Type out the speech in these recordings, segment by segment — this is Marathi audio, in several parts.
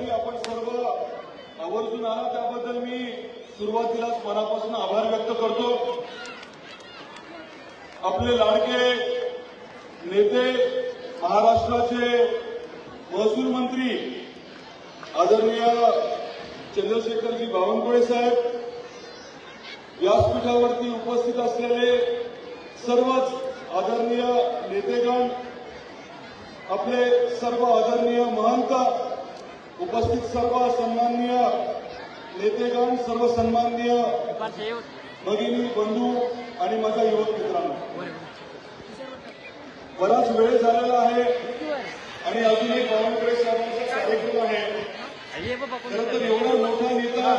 ठिकाणी आपण सर्व. आवर्जून आला त्याबद्दल मी सुरुवातीलाच मनापासून आभार व्यक्त करतो. आपले लाडके नेते महाराष्ट्राचे महसूल मंत्री आदरणीय चंद्रशेखरजी बावनकुळे साहेब व्यासपीठावरती उपस्थित असलेले सर्वच आदरणीय नेतेगण आपले सर्व आदरणीय महंत उपस्थित सर्व सन्माननीय नेतेगण सर्व सन्माननीय भगिनी बंधू आणि माझा युवक मित्रांनो. बराच वेळ झालेला आहे आणि अजून एक बावनकुळे साहेबांचा कार्यक्रम आहे. खरं तर एवढा मोठा नेता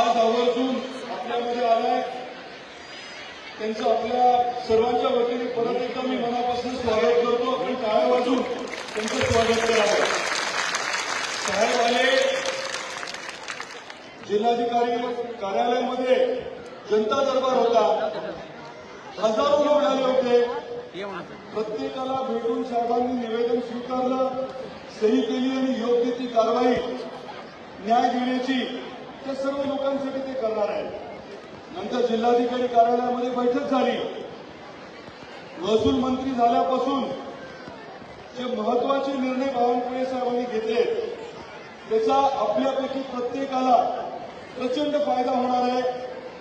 आज आवर्जून आपल्यामध्ये आलाय. त्यांचं आपल्या सर्वांच्या वतीने परत एकदा मी मनापासून स्वागत करतो आणि टाळ्या वाजून त्यांचं स्वागत करावं साहेब आले जिल्हाधिकारी कार्यालयामध्ये जनता दरबार होता. हजारो लोक आले होते. प्रत्येकाला भेटून साहेबांनी निवेदन स्वीकारलं सही केली आणि योग्य ती कारवाई न्याय देण्याची त्या सर्व लोकांसाठी ते करणार आहे नंतर जिल्हाधिकारी कार्यालयामध्ये बैठक झाली. महसूल मंत्री झाल्यापासून जे महत्त्वाचे निर्णय बावनकुळे साहेबांनी घेतले त्याचा आपल्यापैकी प्रत्येकाला प्रचंड फायदा होणार आहे.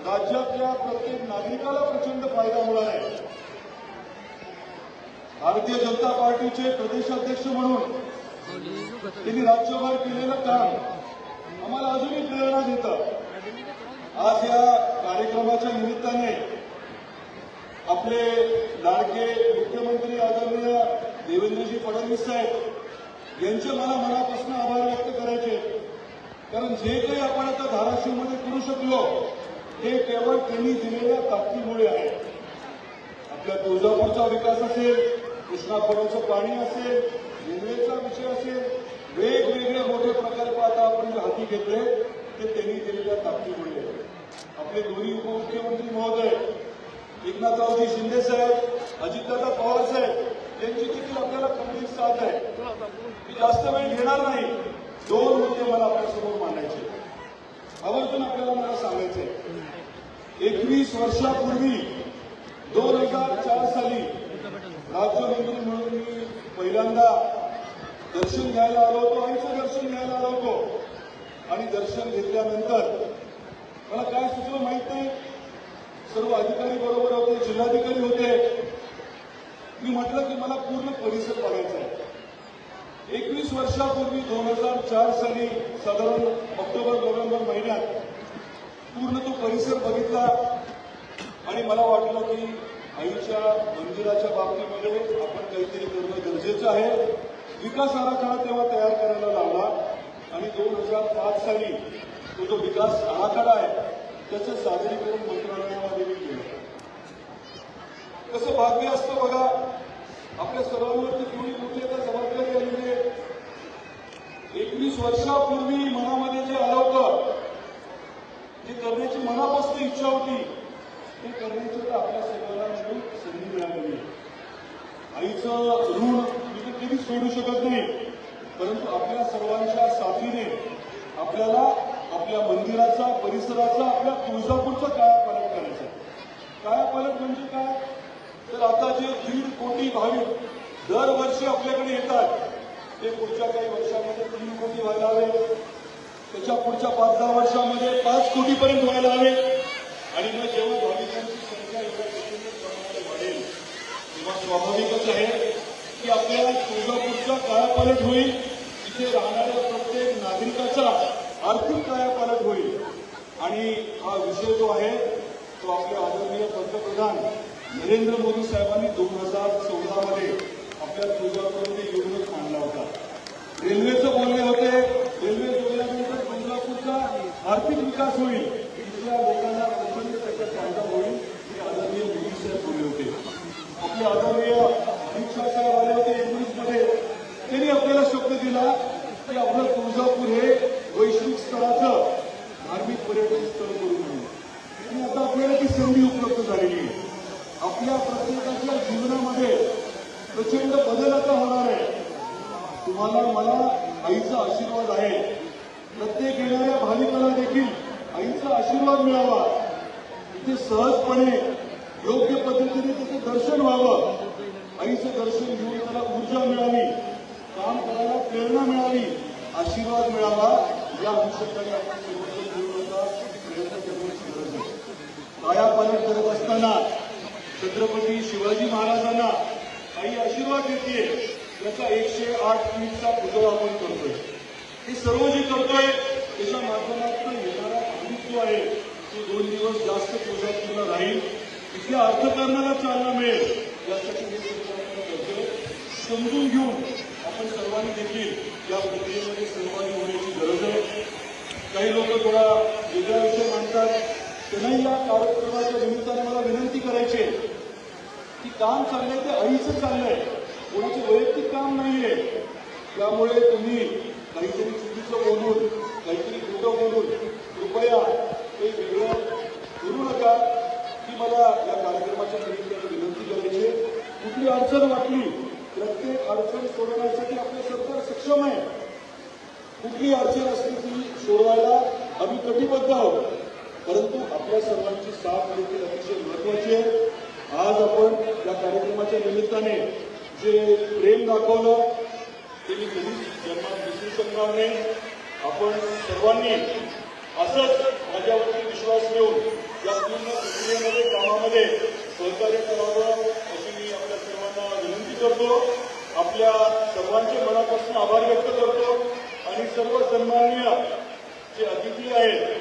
राज्यातल्या प्रत्येक नागरिकाला प्रचंड फायदा होणार आहे. भारतीय जनता पार्टीचे प्रदेशाध्यक्ष म्हणून त्यांनी राज्यभर केलेलं काम आम्हाला अजूनही प्रेरणा देतं. आज या कार्यक्रमाच्या निमित्ताने आपले लाडके मुख्यमंत्री आदरणीय देवेंद्रजी फडणवीस साहेब यांचे मला मनापासून आभार व्यक्त करायचे कारण जे काही आपण आता धाराशिवमध्ये करू शकलो हे केवळ त्यांनी दिलेल्या ताकदीमुळे आहे. आपल्या तुळजापूरचा विकास असेल कृष्णा खोऱ्याचं पाणी असेल रेल्वेचा विषय असेल वेगवेगळे मोठे प्रकल्प आता आपण जे हाती घेतले ते त्यांनी दिलेल्या ताकदीमुळे आहे. आपले दोन्ही उपमुख्यमंत्री महोदय एकनाथरावजी शिंदे साहेब अजितदादा पवार साहेब यांची देखील आपल्याला कमी साथ आहे. मी जास्त वेळ घेणार नाही. दोन मुद्दे मला आपल्यासमोर मांडायचे आवर्जून आपल्याला मला सांगायचे एकवीस वर्षापूर्वी दोन हजार चार साली राज्यमंत्री म्हणून मी पहिल्यांदा दर्शन घ्यायला आलो होतो आईचं दर्शन घ्यायला आलो होतो. आणि दर्शन घेतल्यानंतर मला काय सुचलं माहीत नाही. सर्व अधिकारी बरोबर होते जिल्हाधिकारी होते. मी म्हटलं की मला पूर्ण परिसर बघायचा आहे. वीस वर्षापूर्वी दोन हजार चार साली साधारण ऑक्टोबर नोव्हेंबर महिन्यात पूर्ण तो परिसर बघितला आणि मला वाटलं की आईच्या मंदिराच्या बाबतीमध्ये आपण काहीतरी करणं गरजेचं आहे. विकास आराखडा तेव्हा तयार करायला लावला आणि दोन हजार पाच साली तो जो विकास आराखडा आहे त्याचं सादरीकरण मंत्रालयामध्ये मी केलं. कसं भाग्य असतं बघा आपल्या सर्वांवरती कोणी मोठी आता जबाबदारी आलेली आहे? एकवीस वर्षापूर्वी मनामध्ये जे आलं होतं जे करण्याची मनापासून इच्छा होती. ते करण्याची तर आपल्या सगळ्यांना मिळून संधी मिळालेली आईचं ऋण मी तर कधीच सोडू शकत नाही परंतु आपल्या सर्वांच्या साथीने आपल्याला आपल्या मंदिराचा परिसराचा आपल्या तुळजापूरचा कायापालट करायचा आहे. कायापालट म्हणजे काय? तर आता जे दीड कोटी भाविक दरवर्षी आपल्याकडे येतात ते पुढच्या काही वर्षामध्ये तीन कोटी व्हायला हवे त्याच्या पुढच्या पाच दहा वर्षामध्ये पाच कोटीपर्यंत व्हायला हवे आणि मग जेव्हा भाविकांची संख्या एका प्रमाणात वाढेल तेव्हा स्वाभाविकच आहे की आपल्या तुळजापूरचा कायापालट होईल. इथे राहणाऱ्या प्रत्येक नागरिकाचा आर्थिक कायापालट होईल. आणि हा विषय जो आहे तो आपले आदरणीय पंतप्रधान नरेंद्र मोदी साहेबांनी दोन हजार चौदामध्ये आपल्या तुळजापूरमध्ये येऊनच मांडला होता. रेल्वेचं बोलणे होते. रेल्वे जोडल्यानंतर तुळजापूरचा आर्थिक विकास होईल. इथल्या लोकांना प्रचंड त्याचा फायदा होईल हे आदरणीय मोदी साहेब बोलले होते आपले आदरणीय अमित शाह साहेब आले होते एकोणीसमध्ये त्यांनी आपल्याला शब्द दिला की आपलं तुळजापूर हे वैश्विक स्तराचं धार्मिक पर्यटन स्थळ करू म्हणून प्रचंड बदल आता होणार आहे तुम्हाला मला आईचा आशीर्वाद आहे. प्रत्येक येणाऱ्या भाविकाला देखील आईचा आशीर्वाद मिळावा. तिथे सहजपणे योग्य पद्धतीने त्याचं दर्शन व्हावं. आईचं दर्शन घेऊन त्याला ऊर्जा मिळावी काम करायला प्रेरणा मिळावी आशीर्वाद मिळावा. या अनुषंगाने आपण सर्वजण मिळून प्रयत्न करण्याची गरज आहे कायापालन करत असताना छत्रपती शिवाजी महाराजांना काही आशीर्वाद देते. त्याचा एकशे आठ फीटचा पुतळा आपण करतोय. हे सर्व जे करतोय त्याच्या माध्यमातून येणारा भाविक जो आहे तो दोन दिवस जास्त तुळजापूरला राहील. इथल्या अर्थकारणाला चालना मिळेल. यासाठी मी करतोय. समजून घेऊन आपण सर्वांनी देखील या प्रक्रियेमध्ये सहभागी होण्याची गरज आहे. काही लोक थोडा वेगळा विषय मांडतात. त्यांनाही या कार्यक्रमाच्या निमित्ताने मला विनंती करायची आहे की काम चाललंय ते अळीचं चाललंय. कोणाचे वैयक्तिक काम नाहीये. त्यामुळे तुम्ही काहीतरी चुकीचं बोलून काहीतरी खोटं बोलून कृपया ते वेगळं करू नका. की मला या कार्यक्रमाच्या निमित्ताने विनंती करायची आहे. कुठली अडचण वाटली प्रत्येक अडचण सोडवण्यासाठी आपलं सरकार सक्षम आहे. कुठली अडचण असली ती सोडवायला आम्ही कटिबद्ध आहोत. परंतु आपल्या सर्वांची साथ देखील अतिशय महत्वाची आहे. आज आपण या कार्यक्रमाच्या निमित्ताने जे प्रेम दाखवलं ते मी कधीच जन्मात विसरू शकणार नाही. आपण सर्वांनी असंच माझ्यावरती विश्वास ठेवून या पूर्ण प्रक्रियेमध्ये कामामध्ये सहकार्य करावं अशी मी आपल्या सर्वांना विनंती करतो. आपल्या सर्वांचे मनापासून आभार व्यक्त करतो. आणि सर्व सन्माननीय जे अतिथी आहेत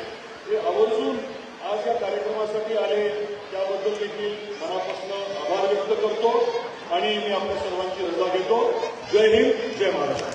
ते आवर्जून आज या कार्यक्रमासाठी आले त्याबद्दल देखील मनापासून आभार व्यक्त करतो. आणि मी आपल्या सर्वांची रजा घेतो. जय हिंद जय महाराष्ट्र.